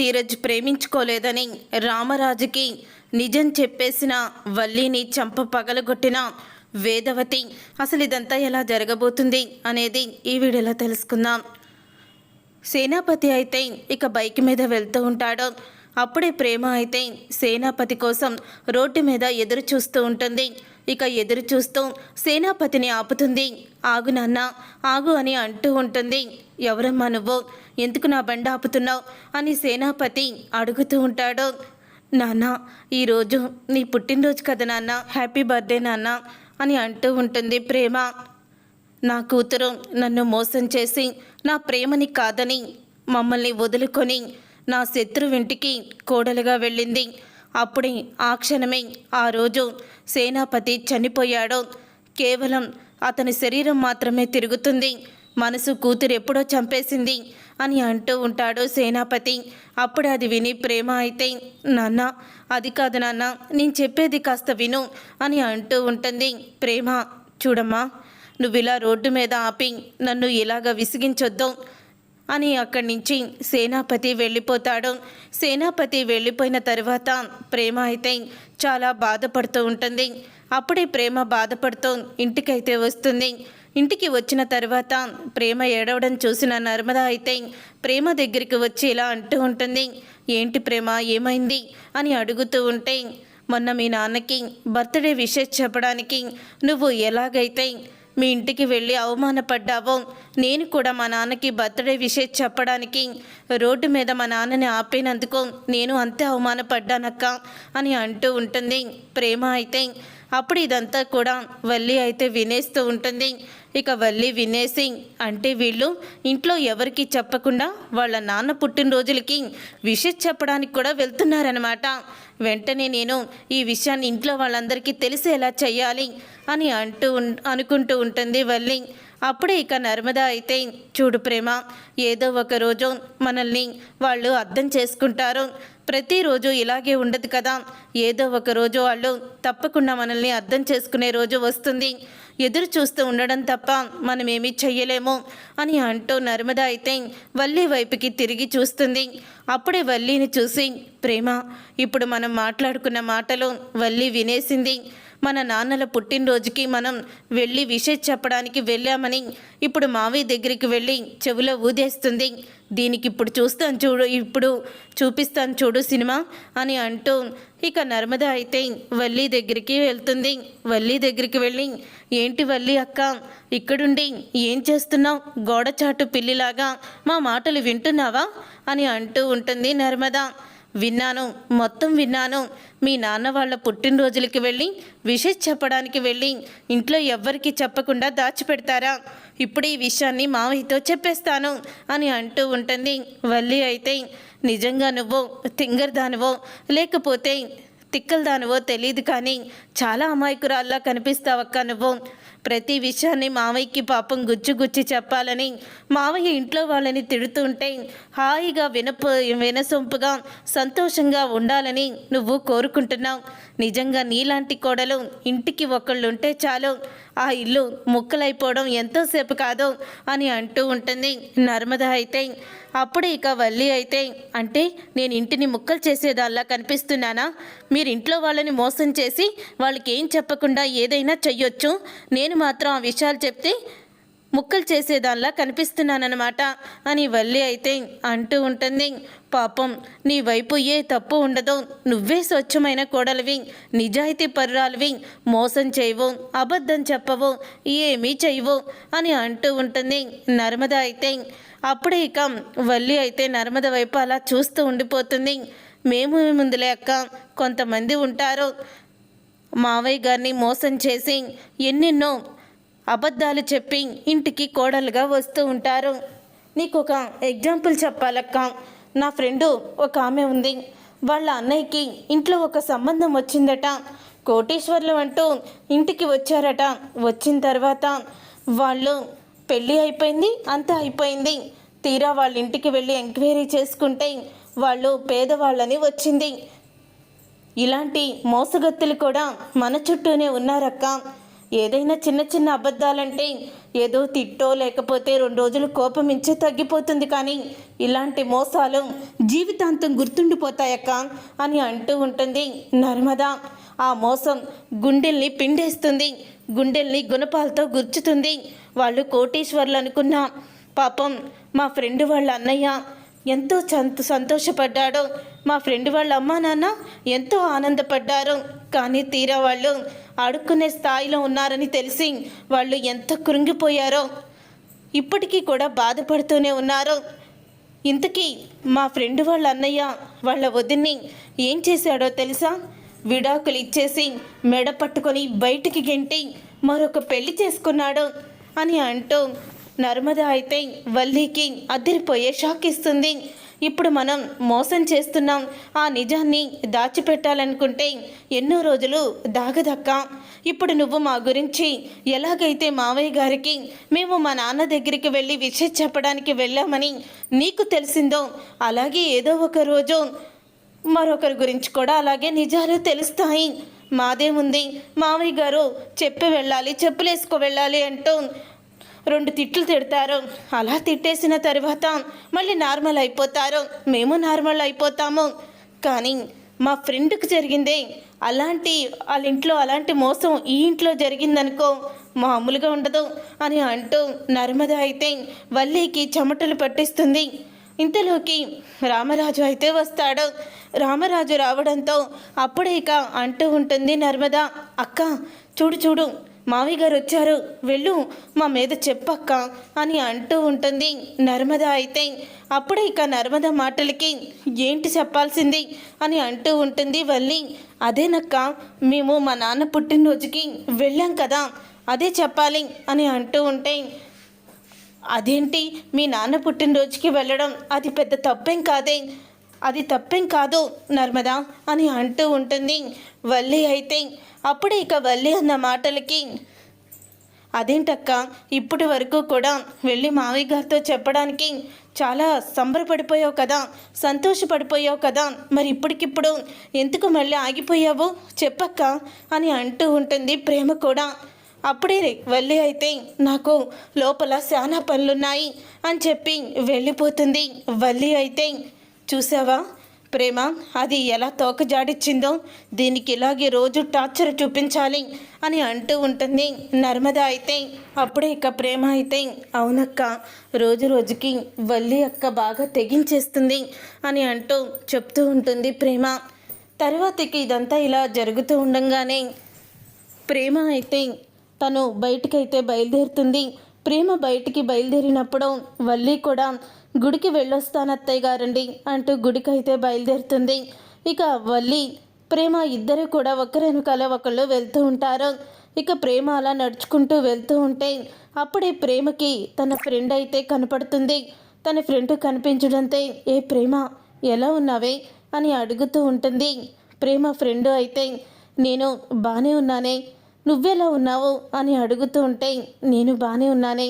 ధీరజ్ ప్రేమించుకోలేదని రామరాజుకి నిజం చెప్పేసిన వల్లిని చంప పగలగొట్టిన వేదవతి అసలు ఇదంతా ఎలా జరగబోతుంది? అనేది ఈ వీడియోలో తెలుసుకుందాం. సేనాపతి అయితే ఇక బైక్ మీద వెళ్తూ ఉంటాడు. అప్పుడే ప్రేమ అయితే సేనాపతి కోసం రోడ్డు మీద ఎదురు చూస్తూ ఉంటుంది. ఇక ఎదురు చూస్తూ సేనాపతిని ఆపుతుంది. ఆగు నాన్న ఆగు అని అంటూ ఉంటుంది. ఎవరమ్మా నువ్వు? ఎందుకు నా బండి ఆపుతున్నావు? అని సేనాపతి అడుగుతూ ఉంటాడు. నాన్న ఈరోజు నీ పుట్టినరోజు కదా నాన్న. హ్యాపీ బర్త్డే నాన్న అని అంటూ ఉంటుంది ప్రేమ. నా కూతురు నన్ను మోసం చేసి నా ప్రేమని కాదని మమ్మల్ని వదులుకొని నా శత్రువింటికి కోడలుగా వెళ్ళింది. అప్పుడే ఆ క్షణమే ఆ రోజు సేనాపతి చనిపోయాడు. కేవలం అతని శరీరం మాత్రమే తిరుగుతుంది. మనసు కూతురు ఎప్పుడో చంపేసింది. అని అంటూ ఉంటాడు సేనాపతి. అప్పుడు అది విని ప్రేమ అయితే నాన్న అది కాదు నాన్న నేను చెప్పేది కాస్త విను అని అంటూ ఉంటుంది ప్రేమ. చూడమ్మా నువ్వు ఇలా రోడ్డు మీద ఆపి నన్ను ఇలాగ విసిగించొద్దు అని అక్కడి నుంచి సేనాపతి వెళ్ళిపోతాడు. సేనాపతి వెళ్ళిపోయిన తర్వాత ప్రేమ అయితే చాలా బాధపడుతూ ఉంటుంది. అప్పుడే ప్రేమ బాధపడుతూ ఇంటికైతే వస్తుంది. ఇంటికి వచ్చిన తర్వాత ప్రేమ ఏడవడం చూసిన నర్మద అయితే ప్రేమ దగ్గరికి వచ్చి ఇలా అంటూ ఉంటుంది ఏంటి ప్రేమ? ఏమైంది? అని అడుగుతూ ఉంటే మొన్న మీ నాన్నకి బర్త్డే విషెస్ చెప్పడానికి నువ్వు ఎలాగైతే మీ ఇంటికి వెళ్ళి అవమానపడ్డావో నేను కూడా మా నాన్నకి బర్త్డే విషయం చెప్పడానికి రోడ్డు మీద మా నాన్నని ఆపేనందుకు నేను అంతే అవమానపడ్డానక్క అని అంటూ ఉంటుంది. ప్రేమ అయితే అప్పుడు ఇదంతా కూడా వల్లి అయితే వినేస్తూ ఉంటుంది. ఇక వల్లి వినేసి అంటే వీళ్ళు ఇంట్లో ఎవరికి చెప్పకుండా వాళ్ళ నాన్న పుట్టినరోజులకి విషయం చెప్పడానికి కూడా వెళ్తున్నారనమాట వెంటనే నేను ఈ విషయాన్ని ఇంట్లో వాళ్ళందరికీ తెలిసేలా చేయాలి అని అంటూ అనుకుంటూ ఉంటుంది వల్లి. అప్పుడే ఇక నర్మద అయితే చూడు ప్రేమ ఏదో ఒక రోజు మనల్ని వాళ్ళు అర్థం చేసుకుంటారు. ప్రతిరోజు ఇలాగే ఉండదు కదా. ఏదో ఒక రోజు వాళ్ళు తప్పకుండా మనల్ని అర్థం చేసుకునే రోజు వస్తుంది. ఎదురు చూస్తూ ఉండడం తప్ప మనం చెయ్యలేము అని అంటూ నర్మద అయితే వల్లి వైపుకి తిరిగి చూస్తుంది. అప్పుడే వల్లిని చూసి ప్రేమ ఇప్పుడు మనం మాట్లాడుకున్న మాటలు వల్లి వినేసింది. మన నాన్నల పుట్టినరోజుకి మనం వెళ్ళి విషయం చెప్పడానికి వెళ్ళామని ఇప్పుడు మావయ్య దగ్గరికి వెళ్ళి చెవిలో ఊదేస్తుంది. దీనికి ఇప్పుడు చూస్తాను చూడు ఇప్పుడు చూపిస్తాను చూడు సినిమా అని అంటూ ఇక నర్మద అయితే వల్లి దగ్గరికి వెళ్తుంది. వల్లి దగ్గరికి వెళ్ళి ఏంటి వల్లి అక్క ఇక్కడుండి ఏం చేస్తున్నావు? గోడచాటు పిల్లిలాగా మా మాటలు వింటున్నావా? అని అంటూ ఉంటుంది నర్మద. విన్నాను మొత్తం విన్నాను. మీ నాన్న వాళ్ళ పుట్టినరోజులకి వెళ్ళి విషెస్ చెప్పడానికి వెళ్ళి ఇంట్లో ఎవ్వరికి చెప్పకుండా దాచిపెడతారా? ఇప్పుడు ఈ విషయాన్ని మావయ్యతో చెప్పేస్తాను అని అంటూ ఉంటుంది. వల్లి అయితే నిజంగా నువ్వు తింగర్దానివో లేకపోతే తిక్కలదానివో తెలియదు కానీ చాలా అమాయకురాల్లా కనిపిస్తావక్క నువ్వు. ప్రతి విషయాన్ని మావయ్యకి పాపం గుచ్చి గుచ్చి చెప్పాలని మావయ్య ఇంట్లో వాళ్ళని తిడుతుంటే హాయిగా వినప వినసొంపుగా సంతోషంగా ఉండాలని నువ్వు కోరుకుంటున్నావు. నిజంగా నీలాంటి కోడలు ఇంటికి ఒకళ్ళు ఉంటే చాలు. ఆ ఇల్లు ముక్కలైపోవడం ఎంతోసేపు కాదు అని అంటూ ఉంటుంది నర్మద అయితే. అప్పుడు ఇక వల్లి అయితే అంటే నేను ఇంటిని ముక్కలు చేసేదాల్లా కనిపిస్తున్నానా? మీరు ఇంట్లో వాళ్ళని మోసం చేసి వాళ్ళకి ఏం చెప్పకుండా ఏదైనా చెయ్యొచ్చు? నేను మాత్రం ఆ విషయాలు చెప్తే ముక్కలు చేసేదానిలా కనిపిస్తున్నానన్నమాట. అని వల్లి అయితే అంటూ ఉంటుంది. పాపం నీ వైపు ఏ తప్పు ఉండదు నువ్వే స్వచ్ఛమైన కోడలివి నిజాయితీ పర్రాలివి మోసం చేయవు అబద్ధం చెప్పవు ఏమీ చేయవు అని అంటూ ఉంటుంది నర్మద అయితే. అప్పుడే ఇక వల్లి అయితే నర్మద వైపు అలా చూస్తూ ఉండిపోతుంది. మేము ముందులే అక్క? కొంతమంది ఉంటారు. మావయ్య గారిని మోసం చేసి ఎన్నెన్నో అబద్ధాలు చెప్పి ఇంటికి కోడలుగా వస్తూ ఉంటారు. నీకు ఒక ఎగ్జాంపుల్ చెప్పాలక్క. నా ఫ్రెండు ఒక ఆమె ఉంది. వాళ్ళ అన్నయ్యకి ఇంట్లో ఒక సంబంధం వచ్చిందట. కోటేశ్వర్లు అంటూ ఇంటికి వచ్చారట. వచ్చిన తర్వాత వాళ్ళు పెళ్ళి అయిపోయింది అంతా అయిపోయింది. తీరా వాళ్ళ ఇంటికి వెళ్ళి ఎంక్వైరీ చేసుకుంటే వాళ్ళు పేదవాళ్ళని వచ్చింది. ఇలాంటి మోసగత్తులు కూడా మన చుట్టూనే ఉన్నారక్క. ఏదైనా చిన్న చిన్న అబద్ధాలంటే ఏదో తిట్టో లేకపోతే రెండు రోజులు కోపం ఇచ్చే తగ్గిపోతుంది కానీ ఇలాంటి మోసాలు జీవితాంతం గుర్తుండిపోతాయక్క అని అంటూ ఉంటుంది నర్మద. ఆ మోసం గుండెల్ని పిండేస్తుంది గుండెల్ని గుణపాలతో గుర్చుతుంది. వాళ్ళు కోటీశ్వర్లు అనుకున్నా పాపం మా ఫ్రెండ్ వాళ్ళ అన్నయ్య ఎంతో సంతోషపడ్డాడు. మా ఫ్రెండ్ వాళ్ళ అమ్మా నాన్న ఎంతో ఆనందపడ్డారు. కానీ తీరా వాళ్ళు ఆడుకునే స్థాయిలో ఉన్నారని తెలిసి వాళ్ళు ఎంత కృంగిపోయారో ఇప్పటికీ కూడా బాధపడుతూనే ఉన్నారు. ఇంతకీ మా ఫ్రెండ్ వాళ్ళ అన్నయ్య వాళ్ళ వదిన్ని ఏం చేశాడో తెలుసా? విడాకులు ఇచ్చేసి మెడ పట్టుకొని బయటికి గెంటి మరొక పెళ్ళి చేసుకున్నాడు అని అంటూ నర్మద అయితే వల్లీకి అదిరిపోయే షాక్ ఇస్తుంది. ఇప్పుడు మనం మోసం చేస్తున్నాం. ఆ నిజాన్ని దాచిపెట్టాలనుకుంటే ఎన్నో రోజులు దాగదక్క. ఇప్పుడు నువ్వు మా గురించి ఎలాగైతే మావయ్య గారికి మేము మా నాన్న దగ్గరికి వెళ్ళి విషయం చెప్పడానికి వెళ్ళామని నీకు తెలిసిందో అలాగే ఏదో ఒక రోజు మరొకరి గురించి కూడా అలాగే నిజాలు తెలుస్తాయి. మాదేముంది? మావయ్య గారు చెప్పి వెళ్ళాలి చెప్పులేసుకో వెళ్ళాలి అంటూ రెండు తిట్లు తిడతారు. అలా తిట్టేసిన తర్వాత మళ్ళీ నార్మల్ అయిపోతారు. మేము నార్మల్ అయిపోతాము. కానీ మా ఫ్రెండ్కి జరిగిందే అలాంటి వాళ్ళ ఇంట్లో అలాంటి మోసం ఈ ఇంట్లో జరిగిందనుకో మామూలుగా ఉండదు అని అంటూ నర్మద అయితే వల్లీకి చెమటలు పట్టిస్తుంది. ఇంతలోకి రామరాజు అయితే వస్తాడు. రామరాజు రావడంతో అప్పుడే ఇక అంటూ ఉంటుంది నర్మద అక్క చూడు చూడు మావి గారు వచ్చారు వెళ్ళు మా మీద చెప్పక్క అని అంటూ ఉంటుంది నర్మద అయితే. అప్పుడే ఇక నర్మద మాటలకి ఏంటి చెప్పాల్సింది అని అంటూ ఉంటుంది వల్లి. అదేనక్క మేము మా నాన్న పుట్టినరోజుకి వెళ్ళాం కదా అదే చెప్పాలి అని అంటూ ఉంటే అదేంటి మీ నాన్న పుట్టినరోజుకి వెళ్ళడం అది పెద్ద తప్పేం కాదే అది తప్పేం కాదు నర్మదా అని అంటూ ఉంటుంది. వల్లి అయితే అప్పుడే ఇక వల్లి అన్న మాటలకి అదేంటక్క ఇప్పటి వరకు కూడా వెళ్ళి మావయ్య గారితో చెప్పడానికి చాలా సంబరపడిపోయావు కదా సంతోషపడిపోయావు కదా మరి ఇప్పటికిప్పుడు ఎందుకు మళ్ళీ ఆగిపోయావు? చెప్పక్క అని అంటూ ఉంటుంది ప్రేమ కూడా. అప్పుడే వల్లి అయితే నాకు లోపల చాలా పనులున్నాయి అని చెప్పి వెళ్ళిపోతుంది వల్లి అయితే. చూసావా ప్రేమ? అది ఎలా తోకజాడిచ్చిందో? దీనికి ఇలాగే రోజు టార్చర్ చూపించాలి అని అంటూ ఉంటుంది నర్మద అయితే. అప్పుడే ఇక ప్రేమ అయితే అవునక్క రోజు రోజుకి వల్లి అక్క బాగా తెగించేస్తుంది అని అంటూ చెప్తూ ఉంటుంది ప్రేమ. తర్వాతకి ఇదంతా ఇలా జరుగుతూ ఉండంగానే ప్రేమ అయితే తను బయటికైతే బయలుదేరుతుంది. ప్రేమ బయటికి బయలుదేరినప్పుడు వల్లి కూడా గుడికి వెళ్ళొస్తాను అత్తయ్య గారండి అంటూ గుడికైతే బయలుదేరుతుంది. ఇక వల్లి ప్రేమ ఇద్దరు కూడా ఒకరి వెనకాల ఒకళ్ళు వెళ్తూ ఉంటారు. ఇక ప్రేమ అలా నడుచుకుంటూ వెళ్తూ ఉంటే అప్పుడే ప్రేమకి తన ఫ్రెండ్ అయితే కనపడుతుంది. తన ఫ్రెండ్ కనిపించడంతో ఏ ప్రేమ ఎలా ఉన్నావే? అని అడుగుతూ ఉంటుంది. ప్రేమ ఫ్రెండ్ అయితే నేను బాగానే ఉన్నానే నువ్వెలా ఉన్నావు? అని అడుగుతూ ఉంటే నేను బాగానే ఉన్నానే.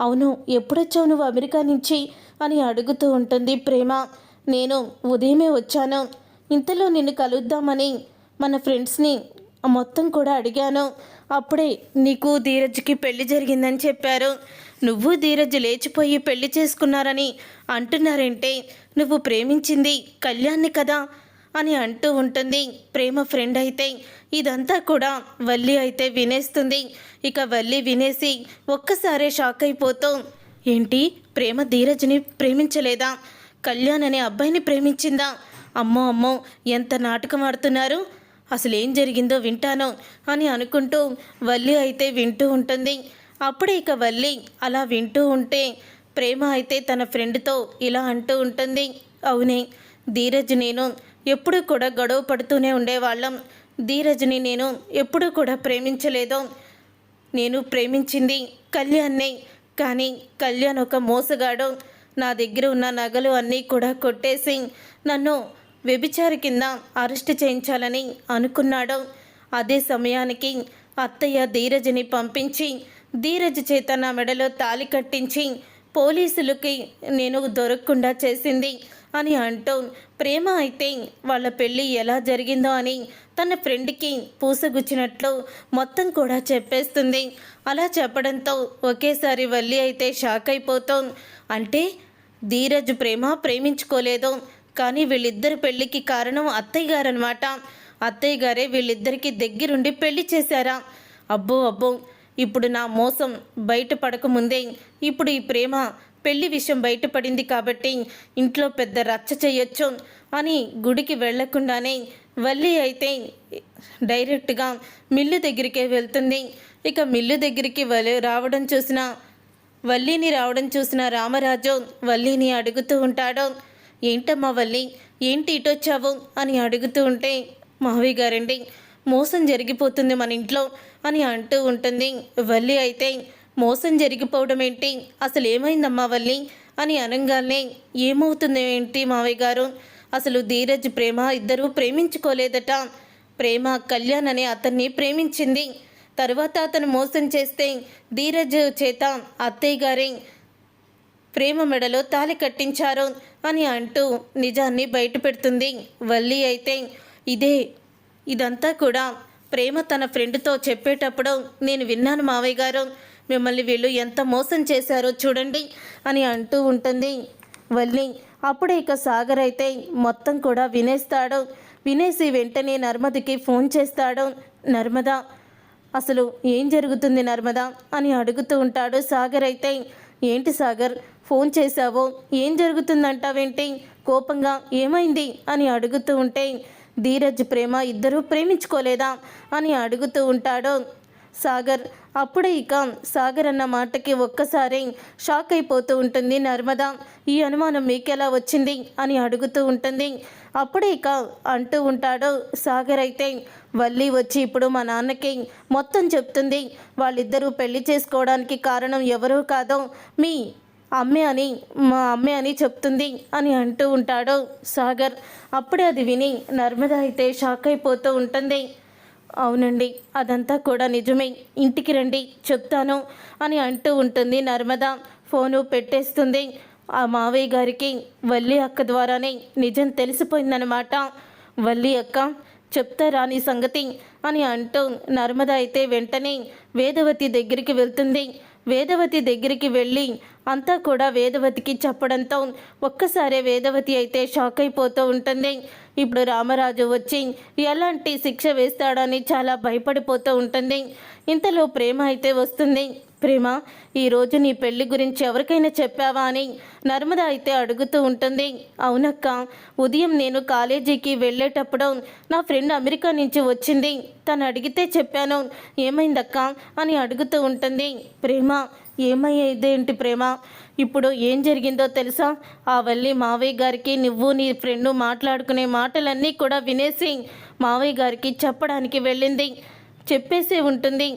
అవును ఎప్పుడొచ్చావు నువ్వు అమెరికా నుంచి? అని అడుగుతూ ఉంటుంది ప్రేమ. నేను ఉదయమే వచ్చాను. ఇంతలో నిన్ను కలుద్దామని మన ఫ్రెండ్స్ని మొత్తం కూడా అడిగాను. అప్పుడే నీకు ధీరజ్కి పెళ్ళి జరిగిందని చెప్పారు. నువ్వు ధీరజ్ లేచిపోయి పెళ్ళి చేసుకున్నారని అంటున్నారంటే నువ్వు ప్రేమించింది కళ్యాణ్ని కదా అని అంటూ ఉంటుంది ప్రేమ ఫ్రెండ్ అయితే. ఇదంతా కూడా వల్లి అయితే వినేస్తుంది. ఇక వల్లి వినేసి ఒక్కసారే షాక్ అయిపోతూ ఏంటి? ప్రేమ ధీరజ్ని ప్రేమించలేదా? కళ్యాణ్ అనే అబ్బాయిని ప్రేమించిందా? అమ్మో అమ్మో ఎంత నాటకం ఆడుతున్నారు? అసలు ఏం జరిగిందో వింటాను అని అనుకుంటూ వల్లి అయితే వింటూ ఉంటుంది. అప్పుడే ఇక వల్లి అలా వింటూ ఉంటే ప్రేమ అయితే తన ఫ్రెండ్తో ఇలా అంటూ ఉంటుంది. అవునే ధీరజ్ నేను ఎప్పుడూ కూడా గొడవ పడుతూనే ఉండేవాళ్ళం. ధీరజ్ని నేను ఎప్పుడూ కూడా ప్రేమించలేదు. నేను ప్రేమించింది కళ్యాణ్ని. కానీ కళ్యాణ్ ఒక మోసగాడు. నా దగ్గర ఉన్న నగలు అన్నీ కూడా కొట్టేసి నన్ను వ్యభిచారి కింద అరెస్ట్ చేయించాలని అనుకున్నాడు. అదే సమయానికి అత్తయ్య ధీరజ్ని పంపించి ధీరజ్ చేత నా మెడలో తాలి కట్టించి పోలీసులకి నేను దొరకకుండా చేసింది అని అంటూ ప్రేమ అయితే వాళ్ళ పెళ్ళి ఎలా జరిగిందో అని తన ఫ్రెండ్కి పూసగుచ్చినట్లు మొత్తం కూడా చెప్పేస్తుంది. అలా చెప్పడంతో ఒకేసారి వల్లి అయితే షాక్ అయిపోతాం. అంటే ధీరజ్ ప్రేమ ప్రేమించుకోలేదు. కానీ వీళ్ళిద్దరి పెళ్ళికి కారణం అత్తయ్య గారనమాట అత్తయ్య గారే వీళ్ళిద్దరికీ దగ్గరుండి పెళ్ళి చేశారా? అబ్బో అబ్బో! ఇప్పుడు నా మోసం బయటపడకముందే ఇప్పుడు ఈ ప్రేమ పెళ్ళి విషయం బయటపడింది కాబట్టి ఇంట్లో పెద్ద రచ్చ చేయొచ్చు అని గుడికి వెళ్ళకుండానే వల్లి అయితే డైరెక్ట్గా మిల్లు దగ్గరికే వెళ్తుంది. ఇక మిల్లు దగ్గరికి వలి రావడం చూసిన వల్లిని రావడం చూసిన రామరాజు వల్లిని అడుగుతూ ఉంటాడు. ఏంటమ్మా వల్లి ఏంటి ఇటొచ్చావు అని అడుగుతూ ఉంటే మావయ్య గారండి మోసం జరిగిపోతుంది మన ఇంట్లో అని అంటూ ఉంటుంది. వల్లి అయితే మోసం జరిగిపోవడం ఏంటి? అసలు ఏమైందమ్మా వల్లి? అని అనగానే ఏమవుతుంది ఏంటి మావయ్య గారు? అసలు ధీరజ్ ప్రేమ ఇద్దరూ ప్రేమించుకోలేదట. ప్రేమ కళ్యాణ్ అనే అతన్ని ప్రేమించింది. తర్వాత అతను మోసం చేస్తే ధీరజ్ చేత అత్తయ్య గారి ప్రేమ మెడలో తాలి కట్టించారు అని అంటూ నిజాన్ని బయటపెడుతుంది. వల్లి అయితే ఇదే ఇదంతా కూడా ప్రేమ తన ఫ్రెండ్తో చెప్పేటప్పుడు నేను విన్నాను మావయ్య గారు. మిమ్మల్ని వీళ్ళు ఎంత మోసం చేశారో చూడండి అని అంటూ ఉంటుంది. వల్లి అప్పుడే ఇక సాగర్ అయితే మొత్తం కూడా వినేస్తాడు. వినేసి వెంటనే నర్మదకి ఫోన్ చేస్తాడు. నర్మద అసలు ఏం జరుగుతుంది నర్మదా? అని అడుగుతూ ఉంటాడు సాగర్ అయితే. ఏంటి సాగర్ ఫోన్ చేశావు? ఏం జరుగుతుందంటావేంటి? కోపంగా ఏమైంది? అని అడుగుతూ ఉంటే ధీరజ్ ప్రేమ ఇద్దరూ ప్రేమించుకోలేదా? అని అడుగుతూ ఉంటాడు సాగర్. అప్పుడే ఇక సాగర్ అన్న మాటకి ఒక్కసారి షాక్ అయిపోతూ ఉంటుంది. నర్మద ఈ అనుమానం మీకెలా వచ్చింది అని అడుగుతూ ఉంటుంది. అప్పుడే ఇక అంటూ ఉంటాడు సాగర్ అయితే వల్లి వచ్చి ఇప్పుడు మా నాన్నకి మొత్తం చెప్తుంది. వాళ్ళిద్దరూ పెళ్ళి చేసుకోవడానికి కారణం ఎవరూ కాదో మీ అమ్మే అని మా అమ్మే అని చెప్తుంది అని అంటూ ఉంటాడు సాగర్. అప్పుడే అది విని నర్మద అయితే షాక్ అయిపోతూ ఉంటుంది. అవునండి అదంతా కూడా నిజమే. ఇంటికి రండి చెప్తాను అని అంటూ ఉంటుంది నర్మద. ఫోను పెట్టేస్తుంది. ఆ మావయ్య గారికి వల్లి అక్క ద్వారానే నిజం తెలిసిపోయిందనమాట వల్లి అక్క చెప్తారా నీ సంగతి? అని అంటూ నర్మద అయితే వెంటనే వేదవతి దగ్గరికి వెళ్తుంది. వేదవతి దగ్గరికి వెళ్ళి అంతా కూడా వేదవతికి చెప్పడంతో ఒక్కసారే వేదవతి అయితే షాక్ అయిపోతూ ఉంటుంది. ఇప్పుడు రామరాజు వచ్చి ఎలాంటి శిక్ష వేస్తాడని చాలా భయపడిపోతూ ఉంటుంది. ఇంతలో ప్రేమ అయితే వస్తుంది. ప్రేమ ఈరోజు నీ పెళ్ళి గురించి ఎవరికైనా చెప్పావా అని నర్మద అయితే అడుగుతూ ఉంటుంది. అవునక్క ఉదయం నేను కాలేజీకి వెళ్ళేటప్పుడు నా ఫ్రెండ్ అమెరికా నుంచి వచ్చింది. తను అడిగితే చెప్పాను. ఏమైందక్క అని అడుగుతూ ఉంటుంది. ప్రేమ ఏమయ్యేదేంటి ప్రేమ? ఇప్పుడు ఏం జరిగిందో తెలుసా? ఆ వల్లి మావయ్య గారికి నువ్వు నీ ఫ్రెండ్ మాట్లాడుకునే మాటలన్నీ కూడా వినేసి మావయ్య గారికి చెప్పడానికి వెళ్ళింది. చెప్పేసి ఉంటుంది.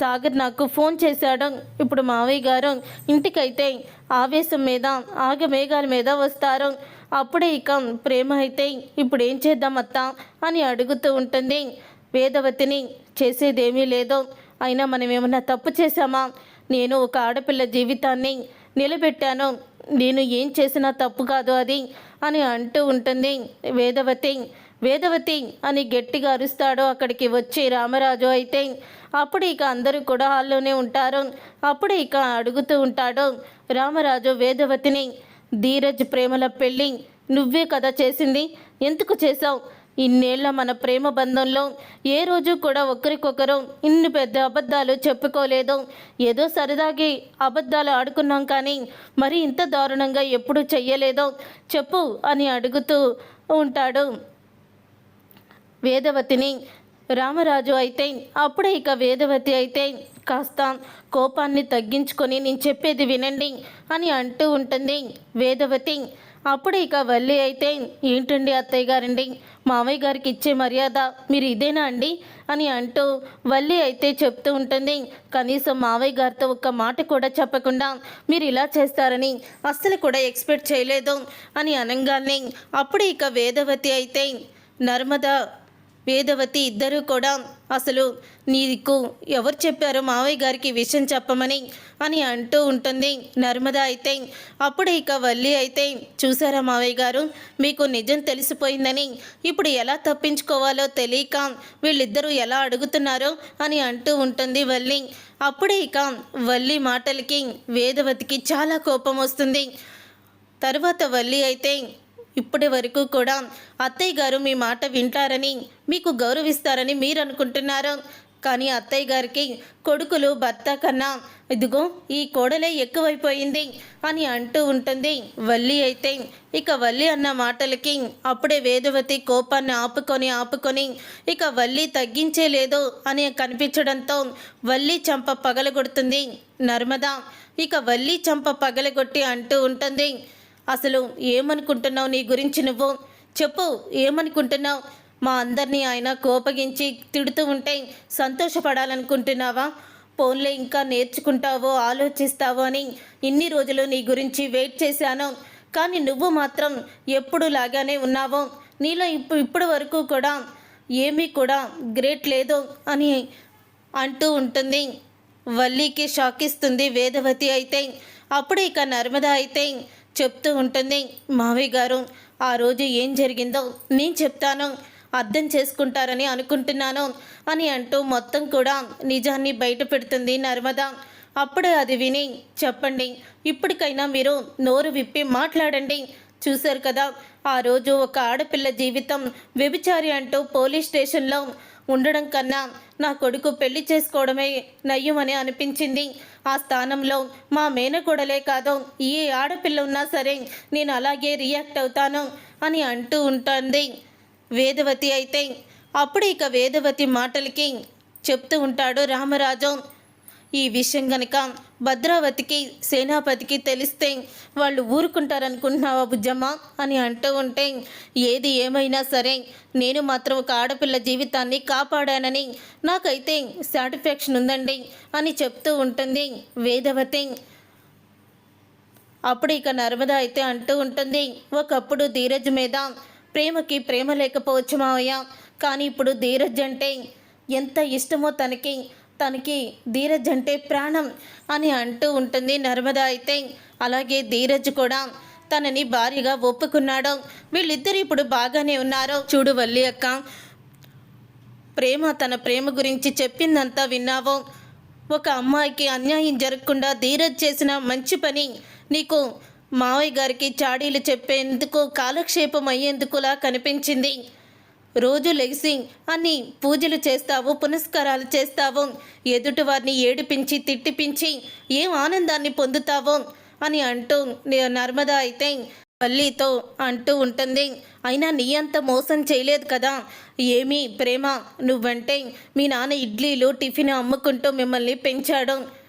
సాగర్ నాకు ఫోన్ చేశాడు. ఇప్పుడు మావయ్య గారు ఇంటికైతే ఆవేశం మీద ఆగమేఘాల మీద వస్తారు. అప్పుడే ఇక ప్రేమ అయితే ఇప్పుడు ఏం చేద్దాం అత్త అని అడుగుతూ ఉంటుంది. వేదవతిని చేసేదేమీ లేదు. అయినా మనం ఏమన్నా తప్పు చేశామా? నేను ఒక ఆడపిల్ల జీవితాన్ని నిలబెట్టాను. నేను ఏం చేసినా తప్పు కాదు అది అని అంటూ ఉంటుంది వేదవతి. వేదవతి అని గట్టిగా అరుస్తాడో అక్కడికి వచ్చి రామరాజు అయితే అప్పుడు ఇక అందరూ కూడా హాల్లోనే ఉంటారు. అప్పుడు ఇక అడుగుతూ ఉంటాడు రామరాజు వేదవతిని ధీరజ్ ప్రేమల పెళ్ళి నువ్వే కదా చేసింది? ఎందుకు చేశావు? ఇన్నేళ్ళ మన ప్రేమ బంధంలో ఏ రోజు కూడా ఒకరికొకరు ఇన్ని పెద్ద అబద్ధాలు చెప్పుకోలేదు. ఏదో సరదాగి అబద్ధాలు ఆడుకున్నాం కానీ మరి ఇంత దారుణంగా ఎప్పుడు చెయ్యలేదో. చెప్పు అని అడుగుతూ ఉంటాడు. వేదవతిని రామరాజు అయితే అప్పుడే ఇక వేదవతి అయితే కాస్త కోపాన్ని తగ్గించుకొని నేను చెప్పేది వినండి అని అంటూ ఉంటుంది వేదవతి. అప్పుడు ఇక వల్లి అయితే ఏంటండి అత్తయ్య గారండి? మామయ్య గారికి ఇచ్చే మర్యాద మీరు ఇదేనా అండి? అని అంటూ వల్లి అయితే చెప్తూ ఉంటుంది. కనీసం మావయ్య గారితో ఒక్క మాట కూడా చెప్పకుండా మీరు ఇలా చేస్తారని అస్సలు కూడా ఎక్స్పెక్ట్ చేయలేదు అని అనగానే అప్పుడు ఇక వేదవతి అయితే నర్మదా వేదవతి ఇద్దరూ కూడా అసలు నీకు ఎవరు చెప్పారో మావయ్య గారికి విషయం చెప్పమని అని అంటూ ఉంటుంది. నర్మద అయితే అప్పుడు ఇక వల్లి అయితే చూసారా మావయ్య గారు? మీకు నిజం తెలిసిపోయిందని. ఇప్పుడు ఎలా తప్పించుకోవాలో తెలియక వీళ్ళిద్దరూ ఎలా అడుగుతున్నారో అని అంటూ ఉంటుంది వల్లి. అప్పుడే ఇక వల్లి మాటలకి వేదవతికి చాలా కోపం వస్తుంది. తర్వాత వల్లి అయితే ఇప్పటి వరకు కూడా అత్తయ్య గారు మీ మాట వింటారని మీకు గౌరవిస్తారని మీరు అనుకుంటున్నారు. కానీ అత్తయ్య గారికి కొడుకులు భర్త కన్నా ఇదిగో ఈ కోడలే ఎక్కువైపోయింది అని అంటూ ఉంటుంది. వల్లి అయితే ఇక వల్లి అన్న మాటలకి అప్పుడే వేదవతి కోపాన్ని ఆపుకొని ఆపుకొని ఇక వల్లి తగ్గించేలేదు అని కనిపించడంతో వల్లి చంప పగలగొడుతుంది. నర్మదా ఇక వల్లి చంప పగలగొట్టి అంటూ ఉంటుంది. అసలు ఏమనుకుంటున్నావు నీ గురించి నువ్వు? చెప్పు ఏమనుకుంటున్నావు? మా అందరినీ ఆయన కోపగించి తిడుతూ ఉంటే సంతోషపడాలనుకుంటున్నావా? ఫోన్లో ఇంకా నేర్చుకుంటావో ఆలోచిస్తావో అని ఇన్ని రోజులు నీ గురించి వెయిట్ చేశాను. కానీ నువ్వు మాత్రం ఎప్పుడు లాగానే ఉన్నావో నీలో ఇప్పుడు ఇప్పటి వరకు కూడా ఏమీ కూడా గ్రేట్ లేదు అని అంటూ ఉంటుంది. వల్లీకి షాక్ ఇస్తుంది వేదవతి అయితే. అప్పుడు ఇక నర్మదా అయితే చెప్తూ ఉంటుంది మావయ్య గారు ఆ రోజు ఏం జరిగిందో నేను చెప్తాను అర్థం చేసుకుంటారని అనుకుంటున్నాను అని అంటూ మొత్తం కూడా నిజాన్ని బయట పెడుతుంది నర్మద. అప్పుడే అది విని చెప్పండి ఇప్పటికైనా మీరు నోరు విప్పి మాట్లాడండి చూశారు కదా. ఆ రోజు ఒక ఆడపిల్ల జీవితం వ్యభిచారి అంటూ పోలీస్ స్టేషన్లో ఉండడం కన్నా నా కొడుకు పెళ్ళి చేసుకోవడమే నయ్యమని అనిపించింది. ఆ స్థానంలో మా మేనకోడలే కాదు ఏ ఆడపిల్ల ఉన్నా సరే నేను అలాగే రియాక్ట్ అవుతాను అని అంటూ ఉంటుంది. వేదవతి అయితే అప్పుడు ఇక వేదవతి మాటలకి చెప్తూ ఉంటాడు రామరాజు. ఈ విషయం గనక భద్రావతికి సేనాపతికి తెలిస్తే వాళ్ళు ఊరుకుంటారనుకుంటున్నావా బుజ్జమ్మ? అని అంటూ ఉంటే ఏది ఏమైనా సరే నేను మాత్రం ఒక ఆడపిల్ల జీవితాన్ని కాపాడానని నాకైతే సాటిస్ఫాక్షన్ ఉందండి అని చెప్తూ ఉంటుంది వేదవతి. అప్పుడు ఇక నర్మద అయితే అంటూ ఉంటుంది ఒకప్పుడు ధీరజ్ మీద ప్రేమకి ప్రేమ లేకపోవచ్చు మావయ్య కానీ ఇప్పుడు ధీరజ్ అంటే ఎంత ఇష్టమో తనకి తనకి ధీరజ్ అంటే ప్రాణం అని అంటూ ఉంటుంది. నర్మద అయితే అలాగే ధీరజ్ కూడా తనని భార్యగా ఒప్పుకున్నాడు. వీళ్ళిద్దరు ఇప్పుడు బాగానే ఉన్నారు. చూడు వల్లి అక్క ప్రేమ తన ప్రేమ గురించి చెప్పిందంతా విన్నావు. ఒక అమ్మాయికి అన్యాయం జరగకుండా ధీరజ్ చేసిన మంచి పని నీకు మావయ్య గారికి చాడీలు చెప్పేందుకు కాలక్షేపం అయ్యేందుకులా కనిపించింది. రోజు లెగిసి అని పూజలు చేస్తావు పునస్కారాలు చేస్తావు. ఎదుటివారిని ఏడిపించి తిట్టిపించి ఏం ఆనందాన్ని పొందుతావో? అని అంటూ ని- నర్మద అయితే వల్లితో అంటూ ఉంటుంది. అయినా నీ అంత మోసం చేయలేదు కదా. ఏమీ ప్రేమ? నువ్వంటే మీ నాన్న ఇడ్లీలు టిఫిన్ అమ్ముకుంటూ మిమ్మల్ని పెంచాడు.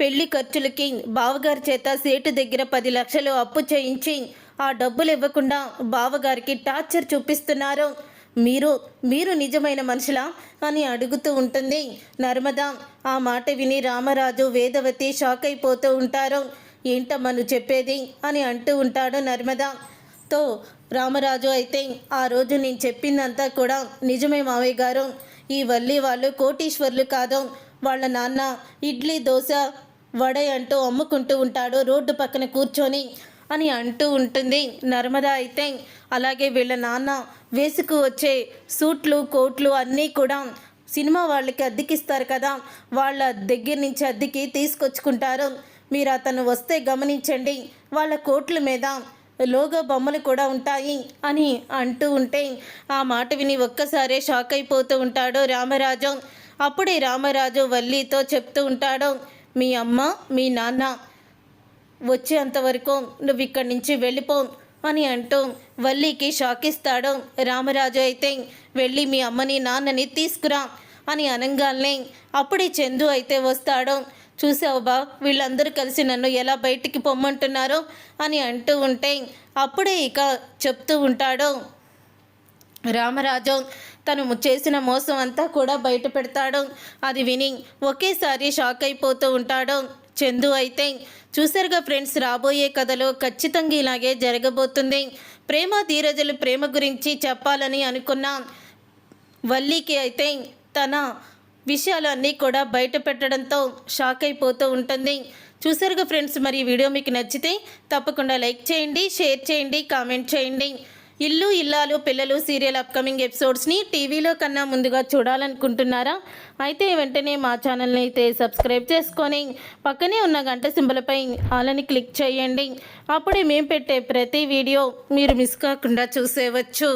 పెళ్ళి ఖర్చులకి బావగారి చేత సేటు దగ్గర పది లక్షలు అప్పు చేయించి ఆ డబ్బులు ఇవ్వకుండా బావగారికి టార్చర్ చూపిస్తున్నారు. మీరు మీరు నిజమైన మనుషులా అని అడుగుతూ ఉంటుంది. నర్మద ఆ మాట విని రామరాజు వేదవతి షాక్ అయిపోతూ ఉంటారు. ఏంటమ్మా నువ్వు చెప్పేది? అని అంటూ ఉంటాడు నర్మద. తో రామరాజు అయితే ఆ రోజు నేను చెప్పిందంతా కూడా నిజమే మావయ్య గారు. ఈ వల్లి వాళ్ళు కోటీశ్వర్లు కాదు. వాళ్ళ నాన్న ఇడ్లీ దోశ వడ అంటూ అమ్ముకుంటూ ఉంటాడు రోడ్డు పక్కన కూర్చొని. అని అంటూ ఉంటుంది. నర్మదా అయితే అలాగే వీళ్ళ నాన్న వేసుకు వచ్చే సూట్లు కోట్లు అన్నీ కూడా సినిమా వాళ్ళకి అద్దెకిస్తారు కదా. వాళ్ళ దగ్గర నుంచి అద్దెకి తీసుకొచ్చుకుంటారు. మీరు అతను వస్తే గమనించండి. వాళ్ళ కోట్ల మీద లోగో బొమ్మలు కూడా ఉంటాయి అని అంటూ ఉంటే ఆ మాట విని ఒక్కసారే షాక్ అయిపోతూ ఉంటాడు రామరాజు. అప్పుడే రామరాజు వల్లితో చెప్తూ ఉంటాడు మీ అమ్మ మీ నాన్న వచ్చేంతవరకు నువ్వు ఇక్కడి నుంచి వెళ్ళిపో అని అంటూ వల్లికి షాక్ ఇస్తాడు రామరాజు అయితే వెళ్ళి మీ అమ్మని నాన్నని తీసుకురా అని అనగానే అప్పుడే చందు అయితే వస్తాడు. చూసావు బా వీళ్ళందరూ కలిసి నన్ను ఎలా బయటికి పొమ్మంటున్నారో అని అంటూ ఉంటే అప్పుడే ఇక చెప్తూ ఉంటాడు. రామరాజు తను చేసిన మోసం అంతా కూడా బయట పెడతాడు అది విని ఒకేసారి షాక్ అయిపోతూ ఉంటాడు. చందు అయితే చూసారుగా ఫ్రెండ్స్ రాబోయే కథలో ఖచ్చితంగా ఇలాగే జరగబోతుంది. ప్రేమ ధీరజలు ప్రేమ గురించి చెప్పాలని అనుకున్న వల్లీకి అయితే తన విషయాలన్నీ కూడా బయట పెట్టడంతో షాక్ అయిపోతూ ఉంటుంది. చూసారుగా ఫ్రెండ్స్ మరి ఈ వీడియో మీకు నచ్చితే తప్పకుండా లైక్ చేయండి షేర్ చేయండి కామెంట్ చేయండి. ఇల్లు ఇల్లాలు పిల్లలు సీరియల్ అప్కమింగ్ ఎపిసోడ్స్ని టీవీలో కన్నా ముందుగా చూడాలనుకుంటున్నారా? అయితే వెంటనే మా ఛానల్ని అయితే సబ్స్క్రైబ్ చేసుకొని పక్కనే ఉన్న గంట సింబలపై ఆలని క్లిక్ చేయండి. అప్పుడే మేము పెట్టే ప్రతి వీడియో మీరు మిస్ కాకుండా చూసేవచ్చు.